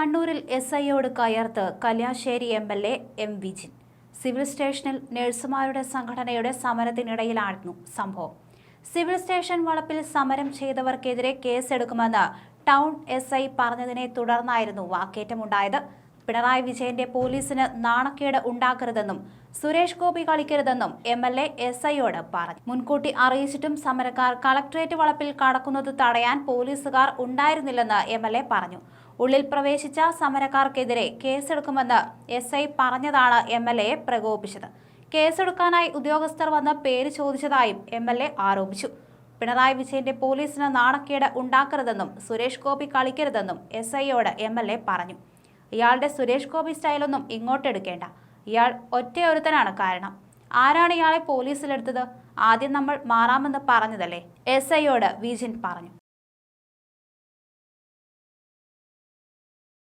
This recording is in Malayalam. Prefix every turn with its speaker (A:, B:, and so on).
A: കണ്ണൂരിൽ എസ് ഐയോട് കയർത്ത് Kalliasseri M L A M Vijin. Civil സ്റ്റേഷനിൽ നഴ്സുമാരുടെ സംഘടനയുടെ സമരത്തിനിടയിലായിരുന്നു സംഭവം. സിവിൽ സ്റ്റേഷൻ വളപ്പിൽ സമരം ചെയ്തവർക്കെതിരെ കേസെടുക്കുമെന്ന് ടൗൺ എസ് ഐ പറഞ്ഞതിനെ തുടർന്നായിരുന്നു വാക്കേറ്റമുണ്ടായത്. പിണറായി വിജയന്റെ പോലീസിന് നാണക്കേട് ഉണ്ടാക്കരുതെന്നും സുരേഷ് ഗോപി കളിക്കരുതെന്നും എം എൽ എ എസ് ഐയോട് പറഞ്ഞു. മുൻകൂട്ടി അറിയിച്ചിട്ടും സമരക്കാർ കളക്ടറേറ്റ് വളപ്പിൽ കടക്കുന്നത് തടയാൻ പോലീസുകാർ ഉണ്ടായിരുന്നില്ലെന്ന് എം എൽ എ പറഞ്ഞു. ഉള്ളിൽ പ്രവേശിച്ച സമരക്കാർക്കെതിരെ കേസെടുക്കുമെന്ന് എസ് ഐ പറഞ്ഞതാണ് എം എൽ എയെ പ്രകോപിച്ചത് കേസെടുക്കാനായി ഉദ്യോഗസ്ഥർ വന്ന് പേര് ചോദിച്ചതായും എം എൽ എ ആരോപിച്ചു. പിണറായി വിജയന്റെ പോലീസിന് നാണക്കേട് ഉണ്ടാക്കരുതെന്നും സുരേഷ് ഗോപി കളിക്കരുതെന്നും എസ് ഐയോട് എം എൽ എ പറഞ്ഞു. ഇയാളുടെ സുരേഷ് ഗോപി സ്റ്റൈലൊന്നും ഇങ്ങോട്ടെടുക്കേണ്ട ഇയാൾ ഒറ്റയൊരുത്തനാണ് കാരണം. ആരാണ് ഇയാളെ പോലീസിലെടുത്തത്? ആദ്യം നമ്മൾ മാറാമെന്ന് പറഞ്ഞതല്ലേ? എസ് ഐയോട് വിജിൻ പറഞ്ഞു.